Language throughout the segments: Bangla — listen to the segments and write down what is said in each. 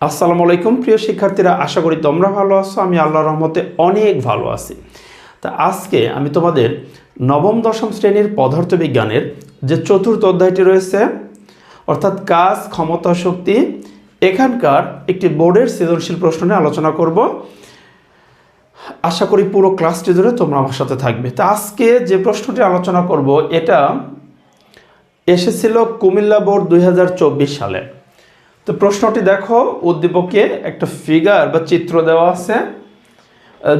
আসসালামু আলাইকুম, প্রিয় শিক্ষার্থীরা, আশা করি তোমরা ভালো আছো, আমি আল্লাহর রহমতে অনেক ভালো আছি। তা আজকে আমি তোমাদের নবম, দশম শ্রেণির পদার্থবিজ্ঞানের যে চতুর্থ অধ্যায়টি রয়েছে, অর্থাৎ কাজ, ক্ষমতা, শক্তি, এখানকার একটি বোর্ডের সৃজনশীল প্রশ্ন নিয়ে আলোচনা করব। আশা করি পুরো ক্লাসটি ধরে তোমরা আমার সাথে থাকবে। তা আজকে যে প্রশ্নটি আলোচনা করব, এটা এসেছিল কুমিল্লা বোর্ড দুই হাজার চব্বিশ সালে। তো প্রশ্নটি দেখো, উদ্দীপকে একটা ফিগার বা চিত্র দেওয়া আছে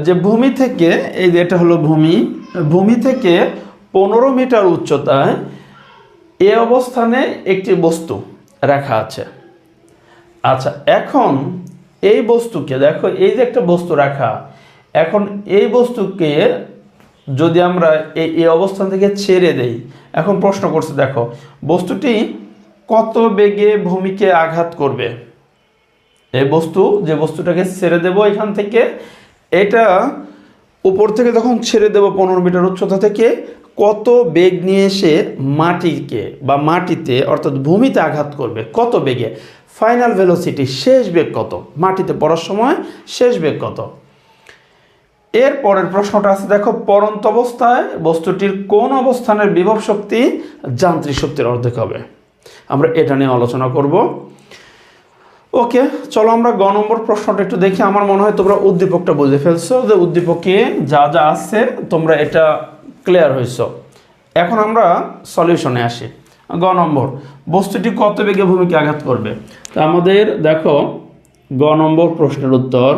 যে ভূমি থেকে, এই যে এটা হলো ভূমি ভূমি থেকে পনেরো মিটার উচ্চতায় এ অবস্থানে একটি বস্তু রাখা আছে। আচ্ছা এখন এই বস্তুকে, দেখো, এই যে একটা বস্তু রাখা, এখন এই বস্তুকে যদি আমরা এই অবস্থান থেকে ছেড়ে দেই, এখন প্রশ্ন করছে, দেখো, বস্তুটি কত বেগে ভূমিকে আঘাত করবে? এই বস্তু, যে বস্তুটাকে ছেড়ে দেব এখান থেকে, এটা উপর থেকে যখন ছেড়ে দেব পনেরো মিটার উচ্চতা থেকে, কত বেগ নিয়ে এসে মাটিকে বা মাটিতে, অর্থাৎ ভূমিতে আঘাত করবে? কত বেগে? ফাইনাল ভেলোসিটি শেষ বেগ কত? মাটিতে পড়ার সময় শেষ বেগ কত? এর পরের প্রশ্নটা আছে, দেখো, পরন্ত অবস্থায় বস্তুটির কোন অবস্থানের বিভব শক্তি যান্ত্রিক শক্তির অর্ধেক হবে। আমরা এটা নিয়ে আলোচনা করব। ওকে, চলো আমরা গ নম্বর প্রশ্নটা একটু দেখি। আমার মনে হয় তোমরা উদ্দীপকটা বুঝে ফেলছো যে উদ্দীপকে যা যা আছে তোমরা এটা ক্লিয়ার হয়েছ। এখন আমরা সলিউশনে আসি। গ নম্বর, বস্তুটি কত বেগে ভূমিকে আঘাত করবে? তা আমাদের দেখো, গ নম্বর প্রশ্নের উত্তর।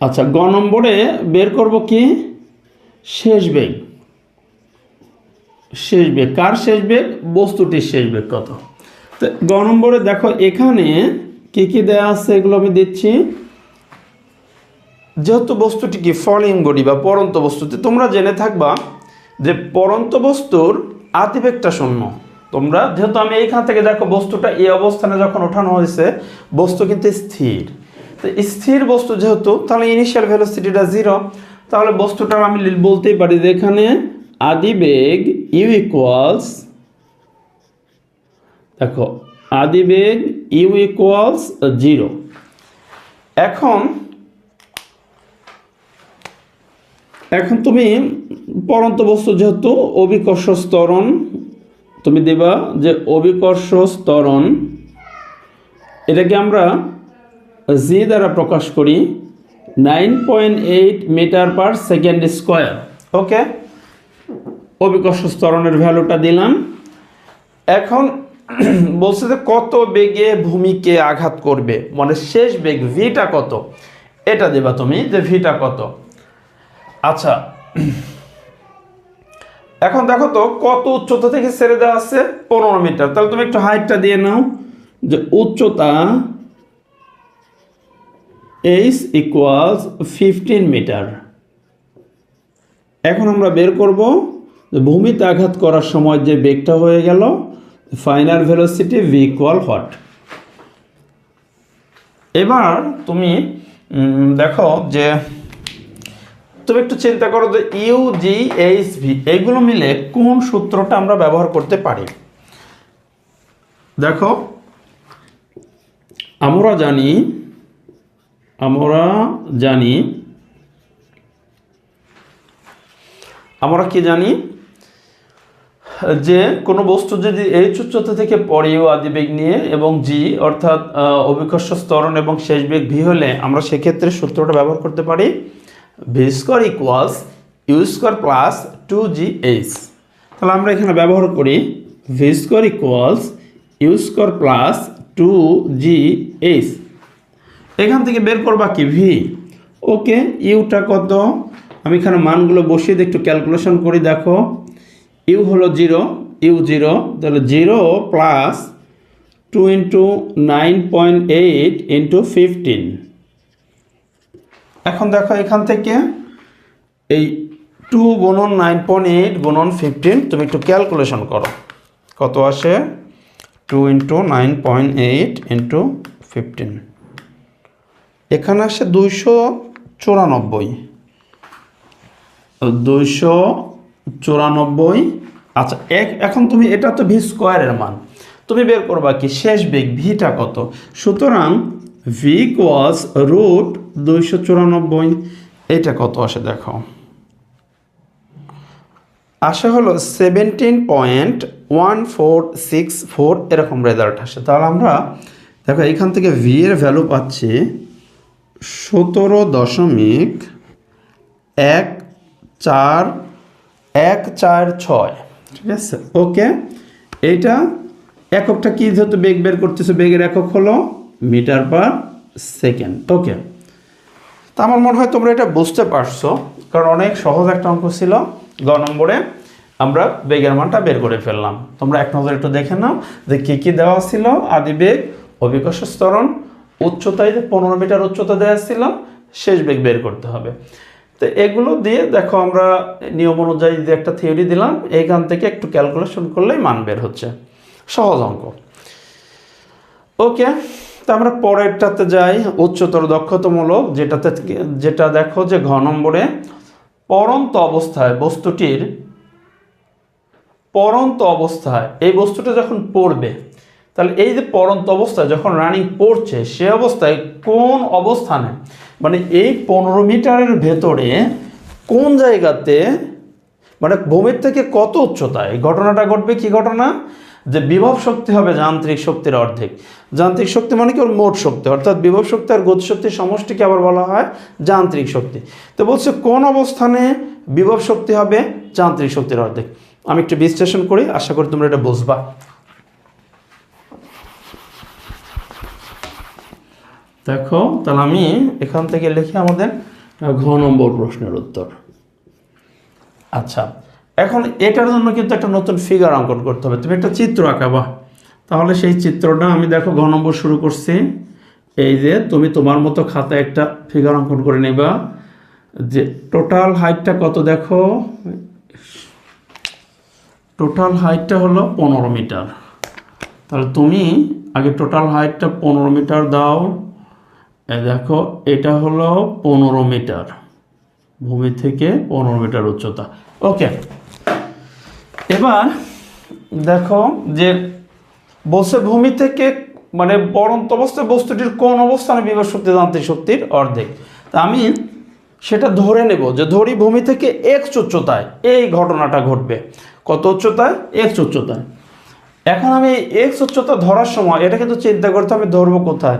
আচ্ছা গ নম্বরে বের করব কি? শেষ বেগ। শেষ বেগ। কার শেষ বেগ? বস্তুটির শেষ বেগ কত? তো গ নম্বরে দেখো, এখানে কি কি দেয়া আছে এগুলো আমি দিচ্ছি। যেহেতু বস্তুটি কি ফলিং বডি বা পরন্ত বস্তুতে তোমরা জেনে থাকবা যে পরন্ত বস্তুর আতিবেগটা শূন্য। তোমরা যেহেতু আমি এইখান থেকে দেখো বস্তুটা এই অবস্থানে যখন ওঠানো হয়েছে, বস্তু কিন্তু স্থির। তো স্থির বস্তু যেহেতু, তাহলে ইনিশিয়াল ভেলোসিটিটা জিরো তাহলে বস্তুটার আমি বলতেই পারি যে এখানে আদিবেগ ইউ ইকুয়ালস, দেখো আদিবেগ ইউ ইকুয়ালস জিরো। এখন এখন তুমি পরন্ত বস্তু যেহেতু অভিকর্ষ স্তরণ তুমি দেবা যে অভিকর্ষ স্তরণ এটাকে আমরা জি দ্বারা প্রকাশ করি, nine point eight metre per second square. Okay অভিকর্ষ স্তরণের ভ্যালুটা দিলাম। এখন বলছে যে কত বেগে ভূমিকে আঘাত করবে? মানে শেষ বেগ ভিটা কত? এটা দেবা তুমি, যে ভিটা কত? আচ্ছা। এখন দেখো তো, কত উচ্চতা থেকে ছেড়ে দেওয়া আছে? পনেরো মিটার। তাহলে তুমি একটু হাইটটা দিয়ে নাও। যে উচ্চতা এইচ ইকুয়ালস ফিফটিন মিটার এখন আমরা বের করব। ভূমিতে আঘাত করার সময় যে বেগটা হয়ে গেল, ফাইনাল ভেলোসিটি ভি ইকুয়াল হট এবার তুমি দেখো যে তুমি একটু চিন্তা করো যে ইউ জি এইচ ভি এইগুলো মিলে কোন সূত্রটা আমরা ব্যবহার করতে পারি? দেখো, আমরা জানি আমরা জানি, আমরা কি জানি? যে কোনো বস্তু যদি এইচ উচ্চতা থেকে পড়ে ও আদিবেগ নিয়ে এবং জি অর্থাৎ অভিকর্ষ স্তরণ এবং শেষ বেগ ভি হলে আমরা সেক্ষেত্রে সূত্রটা ব্যবহার করতে পারি V square equals U square plus two G H তাহলে আমরা এখানে ব্যবহার করি V square equals U square plus two G H এখান থেকে বের করবা কি? ভি ওকে ইউটা কত? আমি এখানে মানগুলো বসিয়ে একটু ক্যালকুলেশন করি, দেখো। ইউ হলো জিরো, ইউ জিরো, তাহলে zero plus two into nine point eight into fifteen এখন দেখো এখান থেকে এই টু গুণন নাইন পয়েন্ট এইট গুণন ফিফটিন তুমি একটু ক্যালকুলেশন করো। কত আসে? Two into nine point eight into fifteen এখানে আসে দুইশো চুরানব্বই। দুইশো চুরানব্বই। আচ্ছা এক এখন তুমি এটা তো ভি স্কোয়ারের মান। তুমি বের করবা কি, শেষ বেগ ভিটা কত? সুতরাং ভি ওয়াজ রুট দুইশো চুরানব্বই। এটা কত আসে দেখো। আসা হলো seventeen point one four six four এরকম রেজাল্ট আসে। তাহলে আমরা দেখো, এখান থেকে ভি এর ভ্যালু পাচ্ছি সতেরো দশমিক এক চার এক চার ছয়। ঠিক আছে? ওকে? এইটা এককটা কি যেহেতু বেগ বের করতেছে, বেগের একক হলো মিটার পার সেকেন্ড। ওকে? তা আমার মনে হয় তোমরা এটা বুঝতে পারছ, কারণ অনেক সহজ একটা অঙ্ক ছিল। গ নম্বরে আমরা বেগের মানটা বের করে ফেললাম। তোমরা এক নজর একটু দেখে নাও যে কী কী দেওয়া ছিল। আদি বেগ, অভিকর্ষ স্তরণ উচ্চতায় যে পনেরো মিটার উচ্চতা দেওয়া ছিল, শেষ বেগ বের করতে হবে। তো এগুলো দিয়ে দেখো আমরা নিয়ম অনুযায়ী যে একটা থিওরি দিলাম, এইখান থেকে একটু ক্যালকুলেশন করলেই মান বের হচ্ছে। সহজ অঙ্ক। ওকে তা আমরা পরেরটাতে যাই, উচ্চতর দক্ষতামূলক, যেটাতে যেটা দেখো যে ঘ নম্বরে পরন্ত অবস্থায় বস্তুটির পরন্ত অবস্থায়, এই বস্তুটা যখন পড়বে, তাহলে এই যে পরন্ত অবস্থায় যখন রানিং পড়ছে, সে অবস্থায় কোন অবস্থানে মানে এই পনেরো মিটারের ভেতরে কোন জায়গাতে মানে ভূমির থেকে কত উচ্চতায় ঘটনাটা ঘটবে কি ঘটনা? যে বিভব শক্তি হবে যান্ত্রিক শক্তির অর্ধেক। যান্ত্রিক শক্তি মানে কি? ওর মোট শক্তি। অর্থাৎ বিভব শক্তি আর গতি শক্তির সমষ্টিকে আবার বলা হয় যান্ত্রিক শক্তি। তো বলছে কোন অবস্থানে বিভব শক্তি হবে? যান্ত্রিক শক্তির অর্ধেক। আমি একটু বিশ্লেষণ করি, আশা করি তোমরা এটা বুঝবা। দেখো, তাহলে আমি এখান থেকে লিখি আমাদের ঘ নম্বর প্রশ্নের উত্তর। আচ্ছা এখন এটার জন্য কিন্তু একটা নতুন ফিগার অঙ্কন করতে হবে। তুমি একটা চিত্র আঁকাবা। তাহলে সেই চিত্রটা আমি দেখো, ঘ নম্বর শুরু করছি। এই যে তুমি তোমার মতো খাতায় একটা ফিগার অঙ্কন করে নেবা। যে টোটাল হাইটটা কত দেখো? টোটাল হাইটটা হলো পনেরো মিটার। তাহলে তুমি আগে টোটাল হাইটটা পনেরো মিটার দাও। দেখো, এটা হলো পনেরো মিটার। ভূমি থেকে পনেরো মিটার উচ্চতা। ওকে। এবার দেখো যে বলছে ভূমি থেকে মানে পরন্ত অবস্থায় বস্তুটির কোন অবস্থানে বিভব শক্তি যান্ত্রিক শক্তির অর্ধেক। তা আমি সেটা ধরে নেব যে ধরি ভূমি থেকে এক্স উচ্চতায়, এই ঘটনাটা ঘটবে। কত উচ্চতায়? এক্স উচ্চতায়। এখন আমি এক্স উচ্চতা ধরার সময়, এটা কিন্তু চিন্তা করতে আমি ধরবো কোথায়?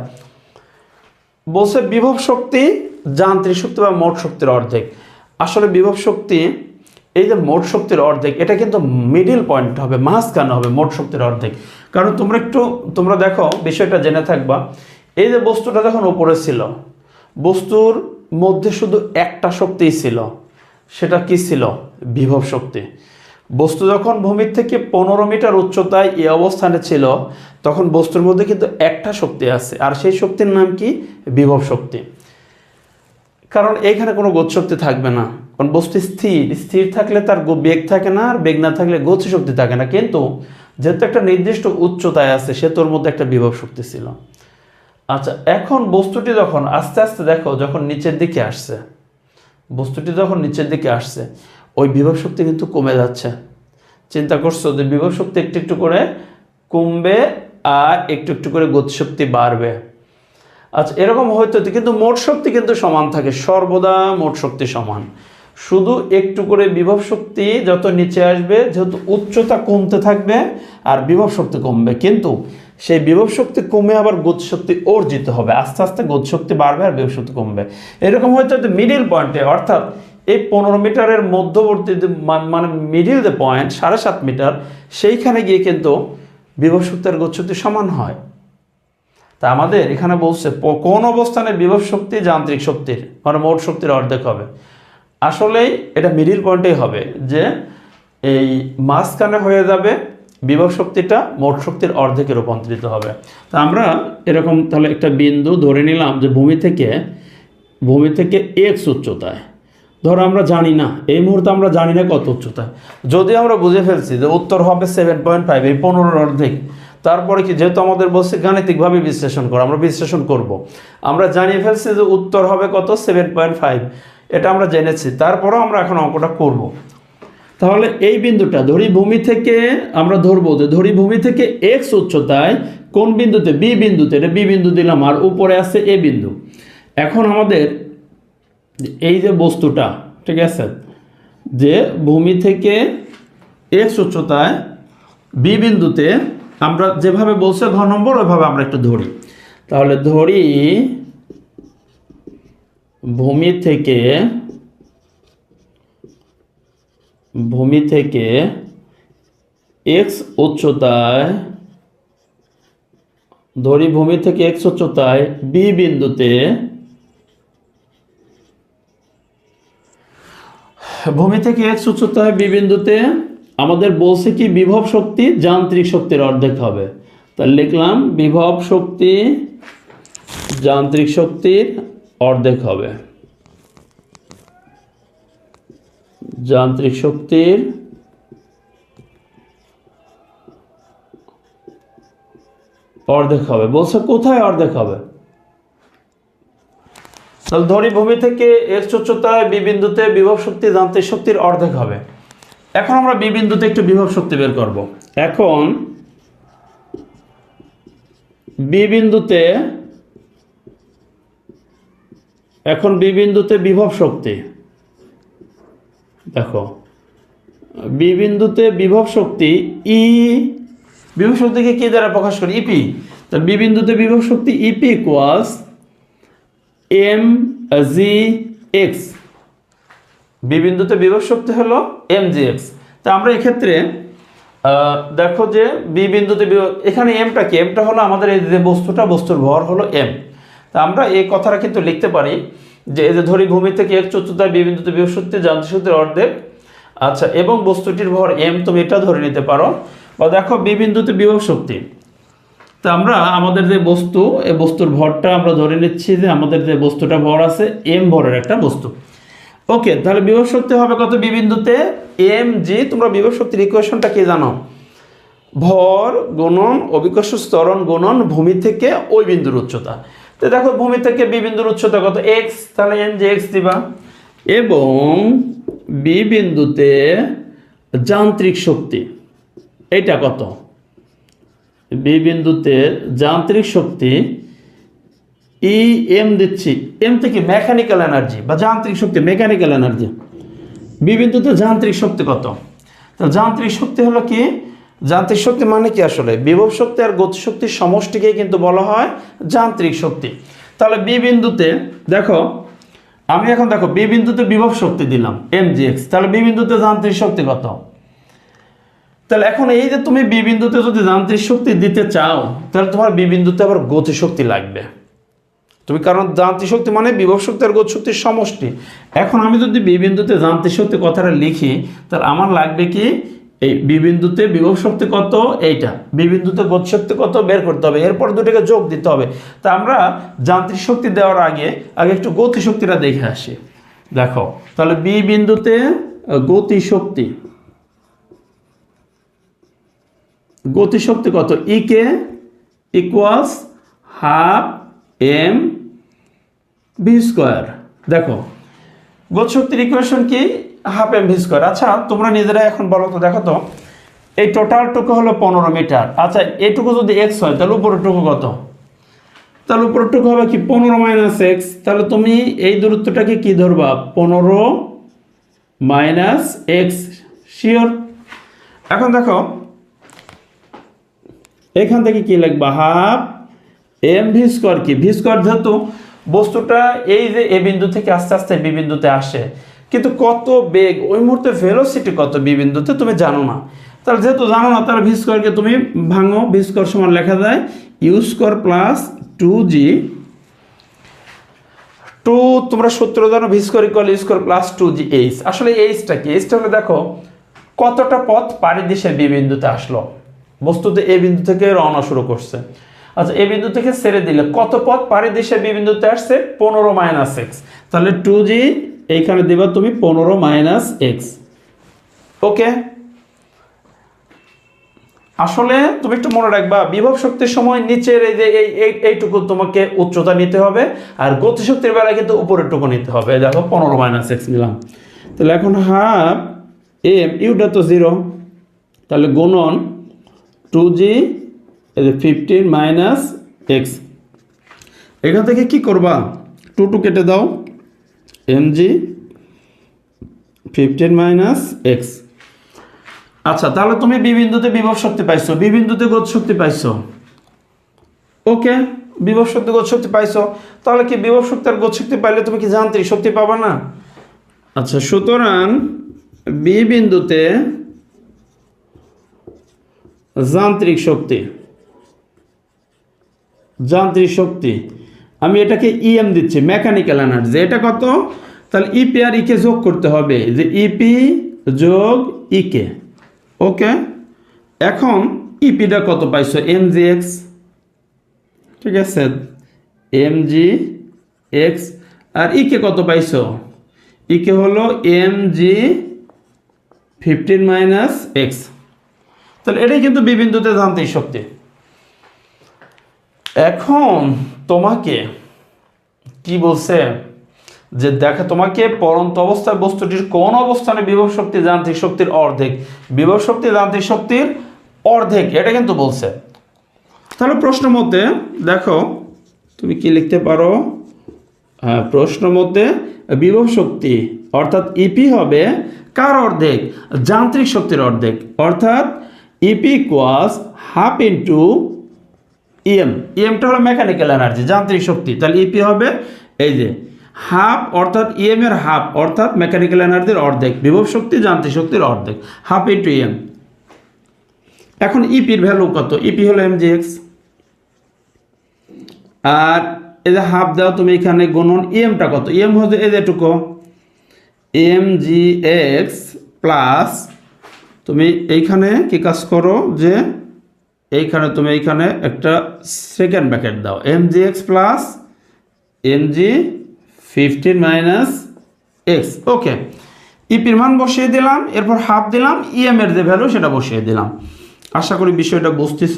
বলছে বিভব শক্তি, যান্ত্রিক শক্তি বা মোট শক্তির অর্ধেক। আসলে বিভব শক্তি, এই যে মোট শক্তির অর্ধেক, এটা কিন্তু মিডিল পয়েন্ট হবে, মাঝখানে হবে মোট শক্তির অর্ধেক। কারণ তোমরা একটু, তোমরা দেখো, বিষয়টা জেনে থাকবা। এই যে বস্তুটা যখন উপরে ছিল, বস্তুর মধ্যে শুধু একটা শক্তিই ছিল। সেটা কি ছিল? বিভব শক্তি। বস্তু যখন ভূমির থেকে পনেরো মিটার উচ্চতায় এই অবস্থানে ছিল, তখন বস্তুর মধ্যে কিন্তু একটা শক্তি আছে, আর সেই শক্তির নাম কি? বিভব শক্তি। কারণ এখানে কোনো গতিশক্তি থাকবে না, কারণ বস্তু স্থির স্থির থাকলে তার বেগ থাকে না, আর বেগ না থাকলে গতিশক্তি থাকে না। কিন্তু যেহেতু একটা নির্দিষ্ট উচ্চতায় আছে, সে তোর মধ্যে একটা বিভব শক্তি ছিল। আচ্ছা এখন বস্তুটি যখন আস্তে আস্তে দেখো, যখন নিচের দিকে আসছে, বস্তুটি যখন নিচের দিকে আসছে ওই বিভব শক্তি কিন্তু কমে যাচ্ছে। চিন্তা করছ যে বিভব শক্তি একটু একটু করে কমবে আর একটু একটু করে গতিশক্তি বাড়বে। আচ্ছা এরকম হয়তো কিন্তু মোট শক্তি কিন্তু সমান থাকে, সর্বদা মোট শক্তি সমান। শুধু একটু করে বিভব শক্তি যত নিচে আসবে যেহেতু উচ্চতা কমতে থাকবে আর বিভব শক্তি কমবে। কিন্তু সেই বিভব শক্তি কমে আবার গতিশক্তি অর্জিত হবে। আস্তে আস্তে গতিশক্তি বাড়বে আর বিভব শক্তি কমবে। এরকম হয়তো মিডিল পয়েন্টে অর্থাৎ এই পনেরো মিটারের মধ্যবর্তী মানে মিডিল যে পয়েন্ট সাড়ে সাত মিটার, সেইখানে গিয়ে কিন্তু বিভব শক্তি আর সমান হয়। তা আমাদের এখানে বলছে কোন অবস্থানে বিভব শক্তি যান্ত্রিক শক্তির মানে মোট শক্তির অর্ধেক হবে? আসলেই এটা মিডিল পয়েন্টেই হবে যে এই মাঝখানে হয়ে যাবে বিভব শক্তিটা মোট শক্তির অর্ধেকে রূপান্তরিত হবে। তা আমরা এরকম তাহলে একটা বিন্দু ধরে নিলাম যে ভূমি থেকে ভূমি থেকে এক্স উচ্চতায়। ধরো আমরা জানি না, এই মুহূর্তে আমরা জানি না কত উচ্চতায় যদি আমরা বুঝে ফেলছি যে উত্তর হবে সেভেন পয়েন্ট ফাইভ এই পনেরোর অর্ধেক, তারপরে কি, যেহেতু আমাদের বলছে গাণিতিকভাবে বিশ্লেষণ করো, আমরা বিশ্লেষণ করব। আমরা জানিয়ে ফেলছি যে উত্তর হবে কত সেভেন পয়েন্ট ফাইভ এটা আমরা জেনেছি, তারপরেও আমরা এখন অঙ্কটা করব। তাহলে এই বিন্দুটা ধরি ভূমি থেকে আমরা ধরবো যে ধরি ভূমি থেকে এক্স উচ্চতায় কোন বিন্দুতে বি বিন্দুতে, এটা বি বিন্দু দিলাম, আর উপরে আছে এ বিন্দু এখন আমাদের এই যে বস্তুটা, ঠিক আছে? যে ভূমি থেকে এক্স উচ্চতায় বি বিন্দুতে আমরা যেভাবে বলছে ঘ নম্বর, ওইভাবে আমরা একটু ধরি। তাহলে ধরি ভূমি থেকে ভূমি থেকে এক্স উচ্চতায়, ধরি ভূমি থেকে এক্স উচ্চতায় বি বিন্দুতে ভূমি থেকে এক্স উচ্চতায় বি বিন্দুতে আমাদের বলছে কি বিভব শক্তি যান্ত্রিক শক্তির অর্ধেক হবে। তাহলে লিখলাম বিভব শক্তি যান্ত্রিক শক্তির অর্ধেক হবে। যান্ত্রিক শক্তির অর্ধেক হবে। বলছে কোথায় অর্ধেক হবে? তাহলে ধরি ভূমি থেকে এক্স উচ্চতায় বি বিন্দুতে বিভব শক্তি যান্ত্রিক শক্তির অর্ধেক হবে। এখন আমরা বি বিন্দুতে একটু বিভব শক্তি বের করব। এখন বি বিন্দুতে, এখন বি বিন্দুতে বিভব শক্তি। দেখো, বি বিন্দুতে বিভব শক্তি ই, বিভব শক্তিকে কি দ্বারা প্রকাশ করি? ইপি তাহলে বি বিন্দুতে বিভব শক্তি E P equals M G X B বিন্দুতে বিভব হলো এম জি এক্স। তা আমরা এক্ষেত্রে দেখো যে বি বিন্দুতে এখানে এমটা কি? এমটা হলো আমাদের এই যে বস্তুটা, বস্তুর ভর হলো এম। তা আমরা এই কথাটা কিন্তু লিখতে পারি যে এই যে ধরি ভূমি থেকে এক চতুর্থায় বি বিন্দুতে বিভব শক্তির অর্ধেক। আচ্ছা এবং বস্তুটির ভর এম, তুমি এটা ধরে নিতে পারো। বা দেখো বি বিন্দুতে বিভব শক্তি। তা আমরা আমাদের যে বস্তু, এই বস্তুর ভরটা আমরা ধরে নিচ্ছি যে আমাদের যে বস্তুটা ভর আছে এম ভরের একটা বস্তু। ওকে তাহলে বিভব শক্তি হবে কত বি বিন্দুতে? এম জি তোমরা বিভব শক্তির ইকুয়েশনটা কি জানো? ভর গুণন অভিকর্ষ স্তরণ গুণন ভূমি থেকে ওই বিন্দুর উচ্চতা। তো দেখো ভূমি থেকে বি বিন্দুর উচ্চতা কত? এক্স তাহলে এম জি এক্স দিবা। এবং বি বিন্দুতে যান্ত্রিক শক্তি এটা কত? বি বিন্দুতে যান্ত্রিক শক্তি ই এম দিচ্ছি। এম থেকে মেকানিক্যাল এনার্জি বা যান্ত্রিক শক্তি মেকানিক্যাল এনার্জি বি বিন্দুতে যান্ত্রিক শক্তি কত? তো যান্ত্রিক শক্তি হলো কি? যান্ত্রিক শক্তি মানে কি আসলে? বিভব শক্তি আর গতিশক্তির সমষ্টিকে কিন্তু বলা হয় যান্ত্রিক শক্তি। তাহলে বি বিন্দুতে, দেখো, আমি এখন দেখো বি বিন্দুতে বিভব শক্তি দিলাম এম জি এক্স তাহলে বি বিন্দুতে যান্ত্রিক শক্তি কত? তাহলে এখন এই যে তুমি বি বিন্দুতে যদি যান্ত্রিক শক্তি দিতে চাও, তাহলে তোমার বি বিন্দুতে আবার গতিশক্তি লাগবে। তুমি কারণ যান্ত্রিক শক্তি মানে বিভব শক্তি আর গতি শক্তির সমষ্টি। এখন আমি যদি বি বিন্দুতে যান্ত্রিক শক্তি কথাটা লিখি, তাহলে আমার লাগবে কি? এই বি বিন্দুতে বিভব শক্তি কত? এইটা। বি বিন্দুতে গতি শক্তি কত? বের করতে হবে। এরপর দুটোকে যোগ দিতে হবে। তা আমরা যান্ত্রিক শক্তি দেওয়ার আগে আগে একটু গতি শক্তিটা দেখে আসি। দেখো, তাহলে বি বিন্দুতে গতি শক্তি গতিশক্তি কত? E K equals half M V square দেখো, গতিশক্তির ইকুয়েশন কি? হাফ এম ভি স্কোয়ার আচ্ছা তোমরা নিজেরা এখন বলো তো, দেখো তো। এই টোটালটুকু হলো পনেরো মিটার। আচ্ছা এইটুকু যদি এক্স হয়, তাহলে উপরেরটুকু কত? তাহলে উপরেরটুকু হবে কি? পনেরো মাইনাস এক্স তাহলে তুমি এই দূরত্বটাকে কি ধরবা? পনেরো মাইনাস এক্স শিওর এখন দেখো এখান থেকে কি লিখবা? হাফ এম ভি স্কোয়ার কি? ভি স্কোয়ার যেহেতু বস্তুটা এই যে এ বিন্দু থেকে আস্তে আস্তে বি বিন্দুতে আসে, কিন্তু কত বেগ? ওই মুহূর্তে ভেলোসিটি কত বি বিন্দুতে? তুমি জানো না। তাহলে যেহেতু জানো না, তাহলে ভি স্কোয়ারকে তুমি ভাঙো। ভি স্কোয়ার সমান লেখা যায় U square plus two G. Two, তোমরা সূত্র জানো, V square equal U square plus two G H. আসলে এইচটা কি? এইচটা হলে দেখো, কতটা পথ পাড়ি সে বি বিন্দুতে আসলো। বস্তুতে এ বিন্দু থেকে রওনা শুরু করছে। আচ্ছা এ বিন্দু থেকে ছেড়ে দিলে কত পথ? পাড়ি সে বি বিন্দুতে আসছে পনেরো মাইনাস এক্স তাহলে টু জি এইখানে দিবা তুমি পনেরো মাইনাস এক্স ওকে? আসলে তুমি একটু মনে রাখবা, বিভব শক্তির সময় নিচের এই যে এই, এই- এইটুকু তোমাকে উচ্চতা নিতে হবে, আর গতিশক্তির বেলায় কিন্তু উপরের টুকু নিতে হবে। দেখো, পনেরো মাইনাস এক্স নিলাম। তাহলে এখন হাফ এম ইউটা তো জিরো তাহলে গুণন two G fifteen minus X এখান থেকে কি করবা? টু টু কেটে দাও। M G fifteen minus X আচ্ছা তাহলে তুমি বি বিন্দুতে বিভব শক্তি পাইছো। বি বিন্দুতে গত শক্তি পাইছো। ওকে বিভব শক্তি গত শক্তি পাইছো। তাহলে কি বিভব শক্তি আর গত শক্তি পাইলে তুমি কি যান্ত্রিক শক্তি পাবা না? আচ্ছা সুতরাং বি বিন্দুতে যান্ত্রিক শক্তি। যান্ত্রিক শক্তি। আমি এটাকে ইএম দিচ্ছি মেকানিক্যাল এনার্জি এটা কত? তাহলে ইপি আর ইকে যোগ করতে হবে, যে ইপি যোগ ইকে ওকে এখন ইপিটা কত পাইছো? এম জি এক্স ঠিক আছে? এম জি এক্স আর ইকে কত পাইছো? ইকে হলো M G fifteen minus X তাহলে এটাই কিন্তু বিবিন্দুতে যান্ত্রিক শক্তি। এখন তোমাকে কি বলছে যে দেখে, তোমাকে পরন্ত অবস্থায় বস্তুটির কোন অবস্থানে বিভব শক্তি যান্ত্রিক শক্তির অর্ধেক? বিভব শক্তি যান্ত্রিক শক্তির অর্ধেক, এটা কিন্তু বলছে। তাহলে প্রশ্ন মধ্যে দেখো, তুমি কি লিখতে পারো? হ্যাঁ প্রশ্ন মধ্যে বিভব শক্তি, অর্থাৎ ইপি হবে কার অর্ধেক? যান্ত্রিক শক্তির অর্ধেক। অর্থাৎ ইপি কোয়াস হাফ ইন্টু ইএম ইএমটা হলো মেকানিক্যাল এনার্জি যান্ত্রিক শক্তি। তাহলে ইপি হবে এই যে হাফ অর্থাৎ ইএম এর হাফ অর্থাৎ মেকানিক্যাল এনার্জির অর্ধেক, বিভব শক্তি, যান্ত্রিক শক্তির অর্ধেক হাফ ইন্টু ইএম এখন ইপির ভ্যালু কত? ইপি হলো এম জি এক্স আর এই যে হাফ দাও, তুমি এখানে গুণন ইএমটা কত? ইএম হচ্ছে এই যেটুকু এম জি এক্স প্লাস তুমি এইখানে কি কাজ করো যে এইখানে তুমি এইখানে একটা সেকেন্ড ব্যাকেট দাও। M G X plus M G fifteen minus X okay ইপির মান বসিয়ে দিলাম, এরপর হাফ দিলাম ইএম এর যে ভ্যালু সেটা বসিয়ে দিলাম। আশা করি বিষয়টা বুঝতেছ।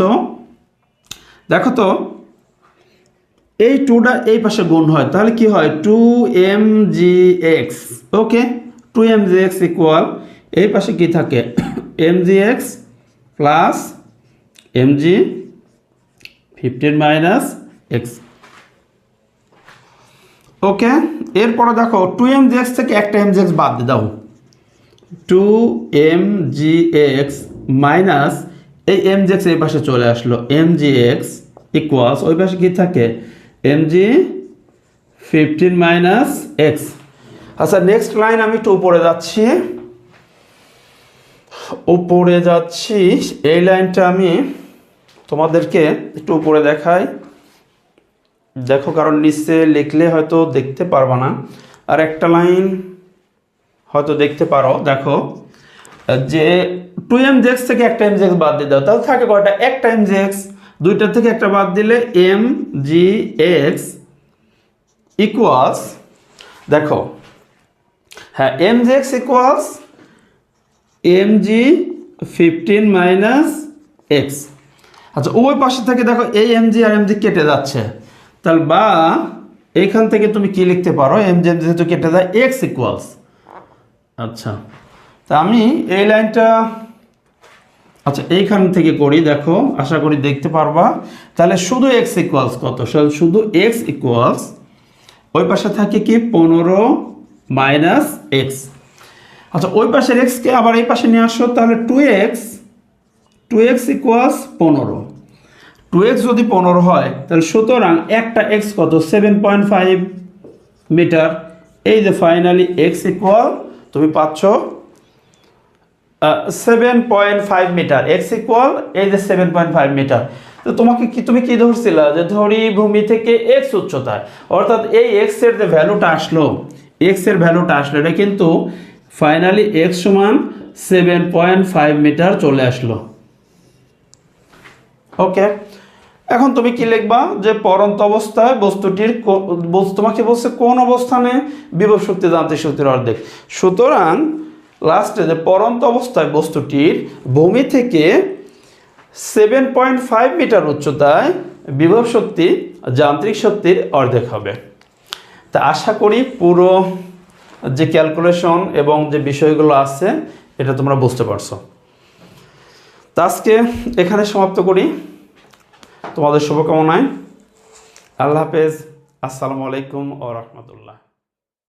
দেখো তো, এই টুটা এই পাশে গুণ হয়, তাহলে কি হয়? Two M G X okay two M G X equal এই পাশে কি থাকে? G X plus G fifteen minus X. Okay, এরপরে দেখো, টু এম জি এক্স থেকে একটা এম জি এক্স বাদ দিয়ে দাও। Two M G X minus এই এম জি এক্স এই পাশে চলে আসলো। এম জি এক্স ইকুয়ালস ওই পাশে কি থাকে? M G fifteen minus X. আচ্ছা নেক্সট লাইন আমি একটু উপরে যাচ্ছি। উপরে যাচ্ছি, এই লাইনটা আমি তোমাদেরকে একটু উপরে দেখাই। দেখো, কারণ নিচে লিখলে হয়তো দেখতে পারবা না। আর একটা লাইন হয়তো দেখতে পারো, দেখো। যে টু এম জেক্স থেকে একটা এম জেক্স বাদ দিয়ে দাও, তাহলে থাকে কয়টা? একটা এম জেক্স দুইটার থেকে একটা বাদ দিলে এম জি এক্স ইকুয়ালস দেখো। হ্যাঁ M G X equals M G fifteen minus X আচ্ছা ওই পাশে থেকে দেখো এই এম জি আর এম জি কেটে যাচ্ছে। তাহলে বা এইখান থেকে তুমি কি লিখতে পারো? এম জি এম জি যেহেতু কেটে যায় এক্স ইকুয়ালস আচ্ছা তা আমি এই লাইনটা আচ্ছা এইখান থেকে করি, দেখো, আশা করি দেখতে পারবা। তাহলে শুধু এক্স ইকুয়ালস কত? শুধু এক্স ইকুয়ালস ওই পাশে থাকে কি? পনেরো মাইনাস এক্স আচ্ছা ওই পাশের এক্সকে আবার এই পাশে নিয়ে আসো, তাহলে two X two X equals পনেরো। টু এক্স যদি পনেরো হয়, তাহলে সুতরাং একটা এক্স কত? সেভেন পয়েন্ট ফাইভ মিটার এই যে ফাইনালি এক্স ইকুয়াল তুমি পাচ্ছ seven point five metre X equal এই যে সেভেন পয়েন্ট ফাইভ মিটার তো তোমাকে কি, তুমি কি ধরছিলা? যে ধরি ভূমি থেকে এক্স উচ্চতায়। অর্থাৎ এই এক্সের যে ভ্যালুটা আসলো এক্সের ভ্যালুটা আসলো, এটা কিন্তু ফাইনালি এক্স সমান সেভেন পয়েন্ট ফাইভ মিটার চলে আসলো। ওকে এখন তুমি কি লিখবা যে পরন্ত অবস্থায় বস্তুটির তোমাকে বলছে কোন অবস্থানে বিভব শক্তি যান্ত্রিক শক্তির অর্ধেক। সুতরাং লাস্টে যে পরন্ত অবস্থায় বস্তুটির ভূমি থেকে সেভেন পয়েন্ট ফাইভ মিটার উচ্চতায় বিভব শক্তি যান্ত্রিক শক্তির অর্ধেক হবে। তা আশা করি পুরো যে ক্যালকুলেশন এবং যে বিষয়গুলো আছে, এটা তোমরা বুঝতে পারছ। তা আজকে এখানে সমাপ্ত করি। তোমাদের শুভকামনায়। আল্লাহ হাফেজ। আসসালামু আলাইকুম ও রহমতুল্লাহ।